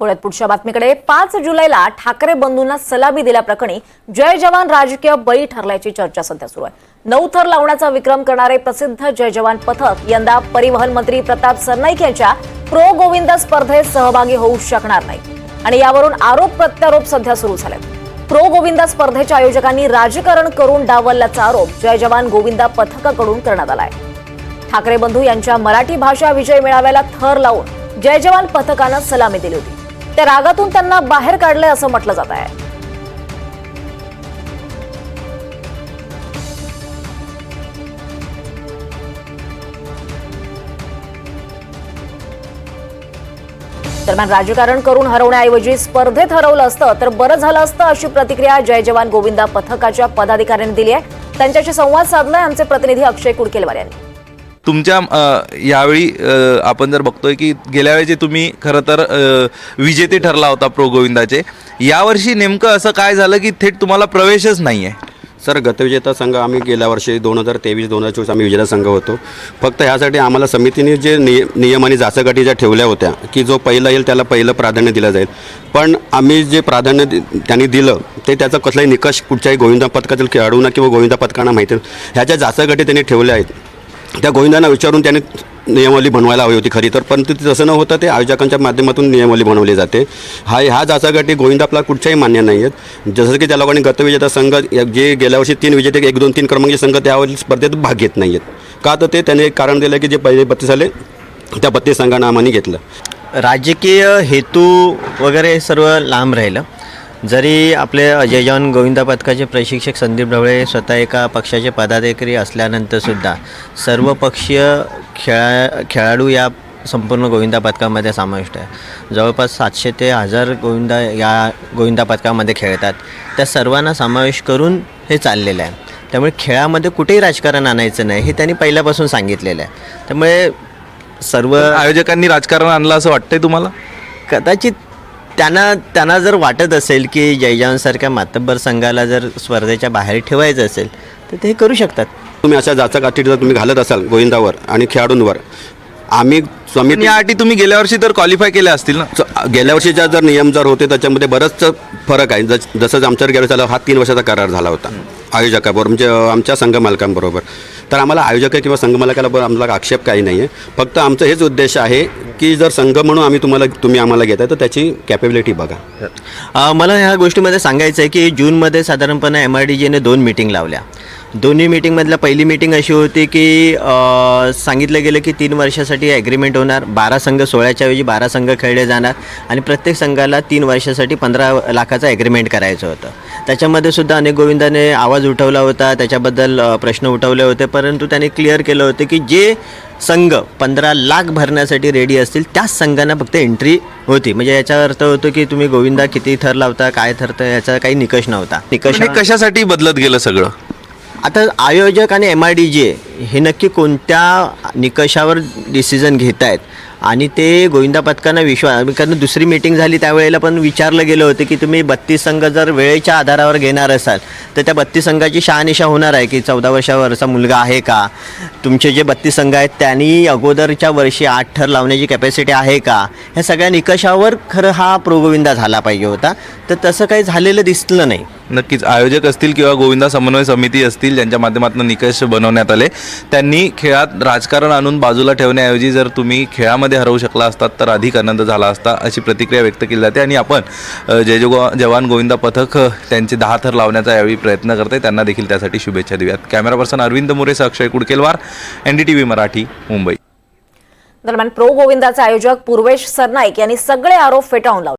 पुण्यात पुढच्या बातमीकडे पाच जुलैला ठाकरे बंधूंना सलामी दिल्याप्रकरणी जय जवान राजकीय बळी ठरल्याची चर्चा सध्या सुरू आहे. नऊ थर लावण्याचा विक्रम करणारे प्रसिद्ध जय जवान पथक यंदा परिवहन मंत्री प्रताप सरनाईक यांच्या प्रो गोविंद स्पर्धेत सहभागी होऊ शकणार नाही. आणि यावरून आरोप प्रत्यारोप सध्या सुरू झाले प्रो गोविंदा स्पर्धेच्या आयोजकांनी राजकारण करून डावलल्याचा आरोप जय जवान गोविंदा पथकाकडून करण्यात आला आहे ठाकरे बंधू यांच्या मराठी भाषा विजय मेळाव्याला थर लावून जय जवान पथकानं सलामी दिली होती. त्या रागातून त्यांना बाहेर काढलंय असं म्हटलं जात आहे. दरम्यान राजकारण करून हरवण्याऐवजी स्पर्धेत हरवलं असतं तर बरं झालं असतं अशी प्रतिक्रिया जय जवान गोविंदा पथकाच्या पदाधिकाऱ्यांनी दिली आहे. त्यांच्याशी संवाद साधलाय आमचे प्रतिनिधी अक्षय कुडकेलवार यांनी. तुमच्या यावेळी आपण जर बघतोय की गेल्या वेळेचे तुम्ही खरं तर विजेते ठरला होता प्रो गोविंदाचे. यावर्षी नेमकं असं काय झालं की थेट तुम्हाला प्रवेशच नाही आहे सर गतविजेता संघ आम्ही गेल्या वर्षी दोन हजार तेवीस दोन हजार चोवीस आम्ही विजेता संघ होतो. फक्त ह्यासाठी आम्हाला समितीने जे निय नियम आणि जाचकाठी ज्या ठेवल्या होत्या की जो पहिला येईल त्याला पहिलं प्राधान्य दिलं जाईल. पण आम्ही जे प्राधान्य दि- त्यांनी दिलं ते त्याचा कसलाही निकष कुठच्याही गोविंदा पथकातील खेळाडूंना किंवा गोविंदा पथकांना माहिती ह्याच्या जाचकाठी त्यांनी ठेवल्या आहेत. त्या गोविंदांना विचारून त्याने नियमावली बनवायला हवी होती खरी तर. परंतु ते तसं न होतं ते आयोजकांच्या माध्यमातून नियमावली बनवली जाते. हा ह्या जाचागाठी गोविंद आपला कुठच्याही मान्य नाही आहेत. जसं की त्या लोकांनी गतविजेता संघ या- जे गेल्या वर्षी तीन विजेते एक दोन तीन क्रमांकचे संघ त्यावेळी स्पर्धेत भाग घेत नाही आहेत. का तर ते त्याने एक कारण दिलं की जे पहिले बत्तीस आले त्या बत्तीस संघांना आम्हाने घेतलं. राजकीय हेतू वगैरे सर्व लांब राहिलं. जरी आपले अजय जवान गोविंदा पथकाचे प्रशिक्षक संदीप ढवळे स्वतः एका पक्षाचे पदाधिकारी असल्यानंतरसुद्धा सर्व पक्षीय खेळा खेळाडू या संपूर्ण गोविंदा पथकामध्ये समाविष्ट आहे. जवळपास सातशे ते हजार गोविंदा या गोविंदा पथकामध्ये खेळतात. त्या सर्वांना समावेश करून हे चाललेलं आहे. त्यामुळे खेळामध्ये कुठेही राजकारण आणायचं नाही हे त्यांनी पहिल्यापासून सांगितलेलं आहे. त्यामुळे सर्व आयोजकांनी राजकारण आणलं असं वाटतंय तुम्हाला? कदाचित त्यांना त्यांना जर वाटत असेल की जयजानसारख्या मातब्बर संघाला जर स्पर्धेच्या बाहेर ठेवायचं असेल तर ते करू शकतात. तुम्ही अशा जाचकाठी जर तुम्ही घालत असाल गोविंदावर आणि खेळाडूंवर आम्ही समिती या अटी तुम्ही गेल्या वर्षी तर क्वालिफाय केल्या असतील ना? गेल्या वर्षीच्या जर नियम जर होते त्याच्यामध्ये बरंच फरक आहे. जस जसं आमच्यावर गेल्या वर्षी हा तीन वर्षाचा करार झाला होता आयोजकाबरोबर म्हणजे अं, आमच्या संघ मालकांबरोबर तर आम्हाला आयोजक किंवा संघ मालकाला बरं आम्हाला आक्षेप काही नाही आहे फक्त आमचं हेच उद्देश आहे की जर संघ म्हणून आम्ही तुम्हाला तुम्ही आम्हाला घेताय तर त्याची कॅपेबिलिटी बघा. अ, मला ह्या गोष्टीमध्ये सांगायचं आहे की जूनमध्ये साधारणपणे एम आय डी जीने दोन मीटिंग लावल्या. दोन्ही मीटिंगमधल्या पहिली मीटिंग अशी होती की सांगितलं गेलं की तीन वर्षासाठी ॲग्रीमेंट होणार. बारा संघ सोळाच्या ऐवजी बारा संघ खेळले जाणार. आणि प्रत्येक संघाला तीन वर्षासाठी पंधरा लाखाचं ॲग्रीमेंट करायचं होतं. त्याच्यामध्ये सुद्धा अनेक गोविंदाने आवाज उठवला होता. त्याच्याबद्दल प्रश्न उठवले होते. परंतु त्याने क्लिअर केलं होतं की जे संघ पंधरा लाख भरण्यासाठी रेडी असतील त्याच संघांना फक्त एंट्री होती. म्हणजे याचा अर्थ होतो की तुम्ही गोविंदा किती थर लावता काय ठरतं याचा काही निकष नव्हता. निकष हे कशासाठी बदलत गेलं सगळं? आता आयोजक आणि एम आय डी जे हे नक्की कोणत्या निकषावर डिसिजन घेत आहेत आणि ते गोविंदा पथकांना विश्वास कारण दुसरी मीटिंग झाली त्यावेळेला पण विचारलं गेलं होतं की तुम्ही बत्तीस संघ जर वेळेच्या आधारावर घेणार असाल तर त्या बत्तीस संघाची शहानिशा होणार आहे की चौदा वर्षावरचा मुलगा आहे का? तुमचे जे बत्तीस संघ आहेत त्यांनी अगोदरच्या वर्षी आठ ठर लावण्याची कॅपॅसिटी आहे का? ह्या सगळ्या निकषावर खरं हा प्रोगोविंदा झाला पाहिजे होता. तर तसं काही झालेलं दिसलं नाही. नक्कीच आयोजक असतील किंवा गोविंदा समन्वय समिती असतील ज्यांच्या माध्यमातून निकष बनवण्यात आले त्यांनी खेळात राजकारण आणून बाजूला ठेवण्याऐवजी जर तुम्ही खेळामध्ये हरवू शकला असतात तर अधिक आनंद झाला असता अशी प्रतिक्रिया व्यक्त केली जाते. आणि आपण जय जो जवान गोविंदा पथक त्यांचे दहा थर लावण्याचा यावेळी प्रयत्न करते. त्यांना देखील त्यासाठी शुभेच्छा देऊयात. Camera person Arvind मोरेसह Akshay Kudkelwar N D T V Marathi Mumbai. दरम्यान प्रो गोविंदाचे आयोजक पूर्वेश सरनाईक यांनी सगळे आरोप फेटाळून लावले.